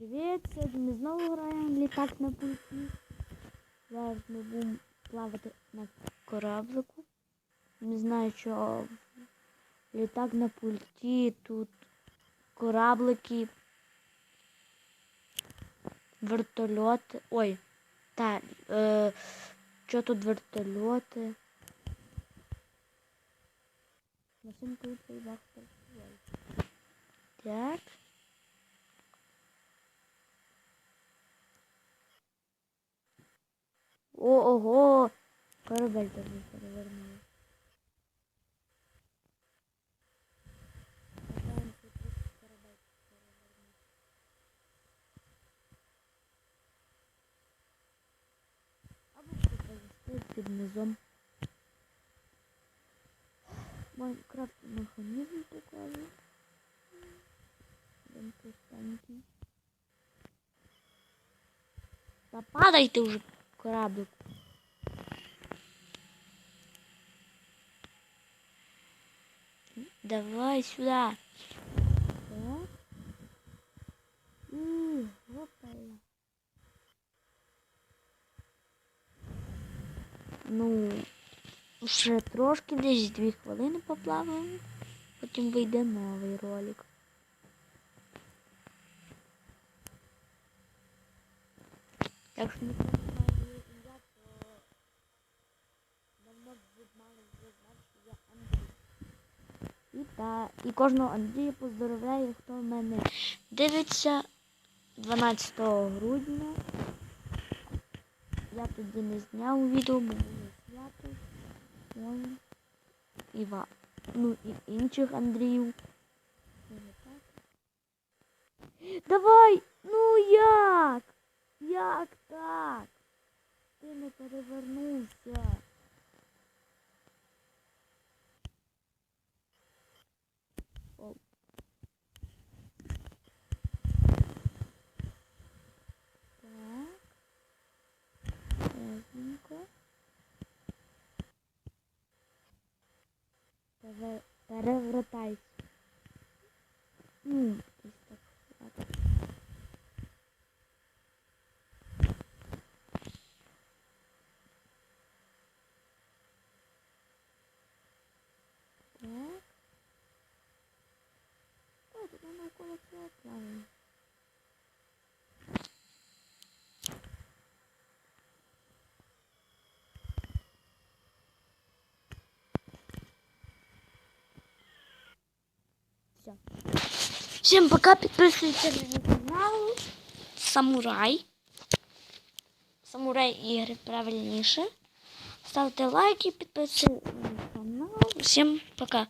Привіт, сьогодні ми знову граємо літак на пульті. Зараз ми будемо плавати на кораблику. Не знаю, що літак на пульті, тут кораблики, вертольоти. Ой, та, е, що тут вертольоти? Машинка і бахтер. Так. О, ого! Корабель тобі перевернули. Або повести під низом. Майнкрафт механізм покажу. Він простенький. Та падайте вже кораблик. Давай сюда. Так. Ну, ще трошки, десь дві хвилини поплаваємо. Потім вийде новий ролик. Якщо не та, і кожного Андрія поздоровляю, хто в мене дивиться 12 грудня. Я тоді не зняв відео, бо було свято. Ой. І ва. Ну і інших Андріїв. Давай! Ну як? Як так? Ти не перевернувся. О. Так. Пере- Перевертайся. Ну, ось тут воно навколо всього плаває. Все. Всем пока, підписуйтесь на мій канал. Самурай. Самурай ігри правильніше. Ставте лайки, підписуйтесь на мій канал. Всем пока.